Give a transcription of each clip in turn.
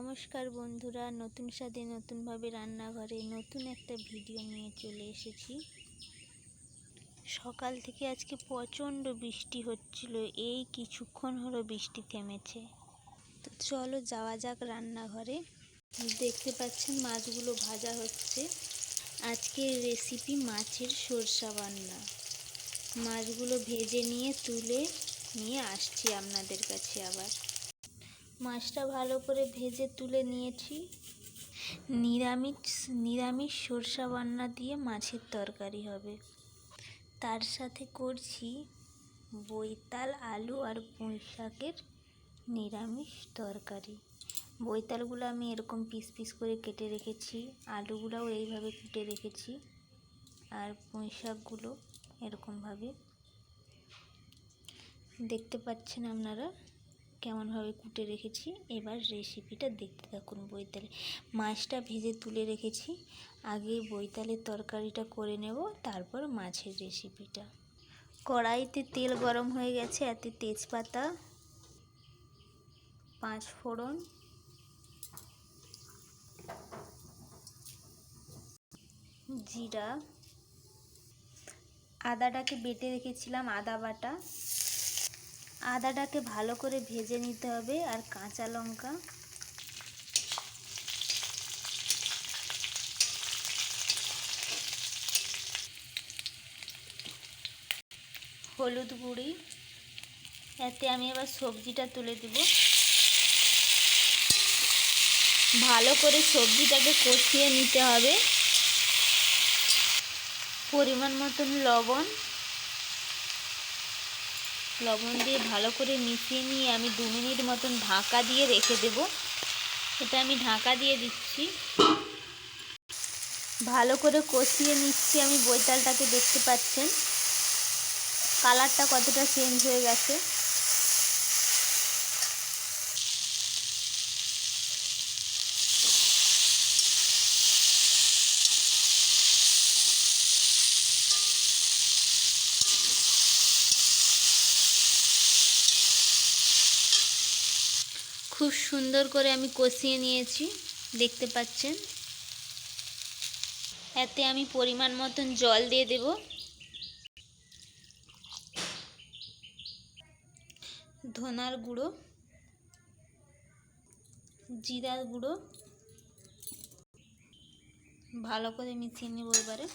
নমস্কার বন্ধুরা, নতুন স্বাদে নতুনভাবে রান্নাঘরে নতুন একটা ভিডিও নিয়ে চলে এসেছি। সকাল থেকে আজকে প্রচণ্ড বৃষ্টি হচ্ছিল, এই কিছুক্ষণ হলো বৃষ্টি থেমেছে। তো চলো যাওয়া যাক রান্নাঘরে। দেখতে পাচ্ছেন মাছগুলো ভাজা হচ্ছে। আজকের রেসিপি মাছের সরষা বান্না। মাছগুলো ভেজে নিয়ে, তুলে নিয়ে আসছি আপনাদের কাছে আবার। মাছটা ভালো করে ভেজে তুলে নিয়েছি। নিরামিষ নিরামিষ সরষা বান্না দিয়ে মাছের তরকারি হবে। তার সাথে করছি বৈতাল আলু আর পুঁই শাকের নিরামিষ তরকারি। বৈতালগুলো আমি এরকম পিস পিস করে কেটে রেখেছি, আলুগুলোও এইভাবে কেটে রেখেছি আর পুঁই শাকগুলো এরকমভাবে। দেখতে পাচ্ছেন আপনারা? কেমনভাবে কুটে রেখেছি, এবার রেসিপিটা দেখতে থাকুন বৈতালে। মাছটা ভেজে তুলে রেখেছি, আগে বৈতালের তরকারিটা করে নেব, তারপর মাছের রেসিপিটা কড়াইতে তেল গরম হয়ে গেছে, এতে তেজপাতা, পাঁচ ফোড়ন, জিরা, আদাটাকে বেটে রেখেছিলাম আদা বাটা। আদাটাকে ভালো করে ভেজে নিতে হবে আর কাঁচা লঙ্কা। হলুদ গুঁড়ি। এতে আমি এবার সবজিটা তুলে দিব। ভালো করে সবজিটাকে কষিয়ে নিতে হবে। পরিমাণ মতন লবণ। লবণ দিয়ে ভালো করে মিশিয়ে নিয়ে আমি দু মিনিট মতন ঢাকা দিয়ে রেখে দেব। এটা আমি ঢাকা দিয়ে দিচ্ছি। ভালো করে কষিয়ে নিচ্ছি আমি বৈতালটাকে, দেখতে পাচ্ছেন? কালারটা কতটা চেঞ্জ হয়ে গেছে। খুব সুন্দর করে আমি কষিয়ে নিয়েছি, দেখতে পাচ্ছেন? এতে আমি পরিমাণ মতন জল দিয়ে দেব। ধনার গুঁড়ো, জিরার গুঁড়ো, ভালো করে মিশিয়ে নেব এবারে।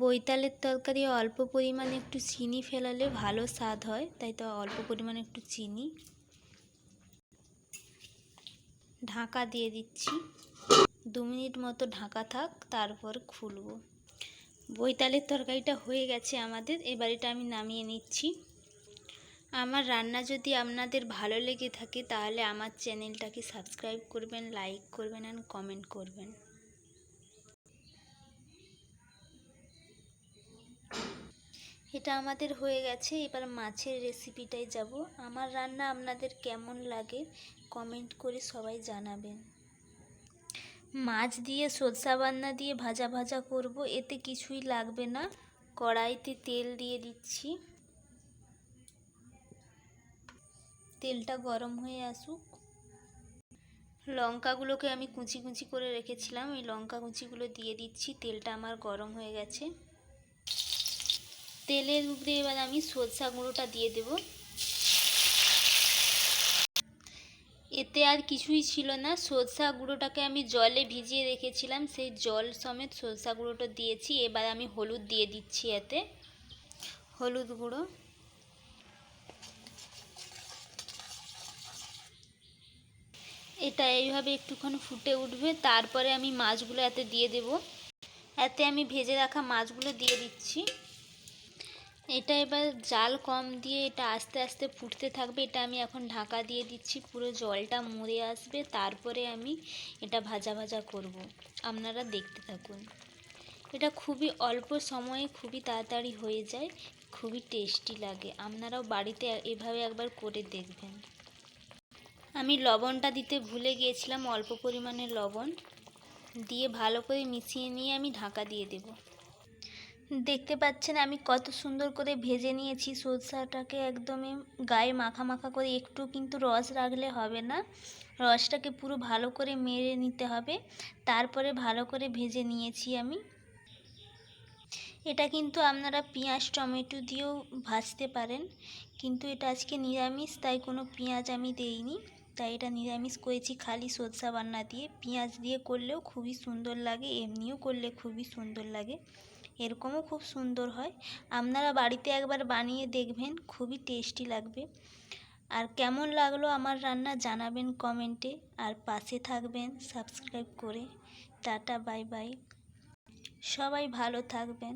বৈতালের তরকারি অল্প পরিমাণে একটু চিনি ফেলালে ভালো স্বাদ হয়, তাই তো অল্প পরিমাণে একটু চিনি। ঢাকা দিয়ে দিচ্ছি। দু মিনিট মতো ঢাকা থাক, তারপর খুলব। বৈতালের তরকারিটা হয়ে গেছে আমাদের এবার এটা আমি নামিয়ে নিচ্ছি। আমার রান্না যদি আপনাদের ভালো লেগে থাকে, তাহলে আমার চ্যানেলটাকে সাবস্ক্রাইব করবেন, লাইক করবেন, অ্যান্ড কমেন্ট করবেন। এটা আমাদের হয়ে গেছে, এবার মাছের রেসিপিটাই যাব। আমার রান্না আপনাদের কেমন লাগে কমেন্ট করে সবাই জানাবেন। মাছ দিয়ে সরষা বান্না দিয়ে ভাজা ভাজা করব, এতে কিছুই লাগবে না। কড়াইতে তেল দিয়ে দিচ্ছি। তেলটা গরম হয়ে আসুক। লঙ্কাগুলোকে আমি কুচি কুচি করে রেখেছিলাম ওই লঙ্কা কুচিগুলো দিয়ে দিচ্ছি, তেলটা আমার গরম হয়ে গেছে। তেলের উপরে এবার আমি সরষা গুঁড়োটা দিয়ে দেব। এতে আর কিছুই ছিল না। সরষা গুঁড়োটাকে আমি জলে ভিজিয়ে রেখেছিলাম। সেই জল সমেত সরষা গুঁড়োটা দিয়েছি। এবার আমি হলুদ দিয়ে দিচ্ছি এতে। হলুদ গুঁড়ো। এটা এইভাবে একটুক্ষণ ফুটে উঠবে। তারপরে আমি মাছগুলো এতে দিয়ে দেব। এতে আমি ভেজে রাখা মাছগুলো দিয়ে দিচ্ছি। এটা এবার জাল কম দিয়ে এটা আস্তে আস্তে ফুটতে থাকবে, এটা আমি এখন ঢাকা দিয়ে দিচ্ছি, পুরো জলটা মরে আসবে, তারপরে আমি এটা ভাজা ভাজা করব। আপনারা দেখতে থাকুন। এটা খুবই অল্প সময়ে খুবই তাড়াতাড়ি হয়ে যায়, খুবই টেস্টি লাগে। আপনারাও বাড়িতে এভাবে একবার করে দেখবেন। আমি লবণটা দিতে ভুলে গিয়েছিলাম, অল্প পরিমাণে লবণ। দিয়ে ভালো করে মিশিয়ে নিয়ে আমি ঢাকা দিয়ে দেব। দেখতে পাচ্ছেন আমি কত সুন্দর করে ভেজে নিয়েছি। সরষাটাকে একদমই গায়ে মাখা মাখা করে একটু কিন্তু রস রাখলে হবে না। রসটাকে পুরো ভালো করে মেরে নিতে হবে। তারপরে ভালো করে ভেজে নিয়েছি আমি। এটা কিন্তু আপনারা পেঁয়াজ, টমেটো দিয়েও ভাজতে পারেন। কিন্তু এটা আজকে নিরামিষ, তাই কোনো পেঁয়াজ আমি দেইনি। তাই এটা নিরামিষ করেছি খালি সরষা বান্না দিয়ে। পেঁয়াজ দিয়ে করলেও খুবই সুন্দর লাগে, এমনিও করলে খুবই সুন্দর লাগে। এরকমও খুব সুন্দর হয়। আপনারা বাড়িতে একবার বানিয়ে দেখবেন, খুবই টেস্টি লাগবে। আর কেমন লাগল আমার রান্না জানাবেন কমেন্টে আর পাশে থাকবেন সাবস্ক্রাইব করে। টাটা বাই বাই সবাই ভালো থাকবেন।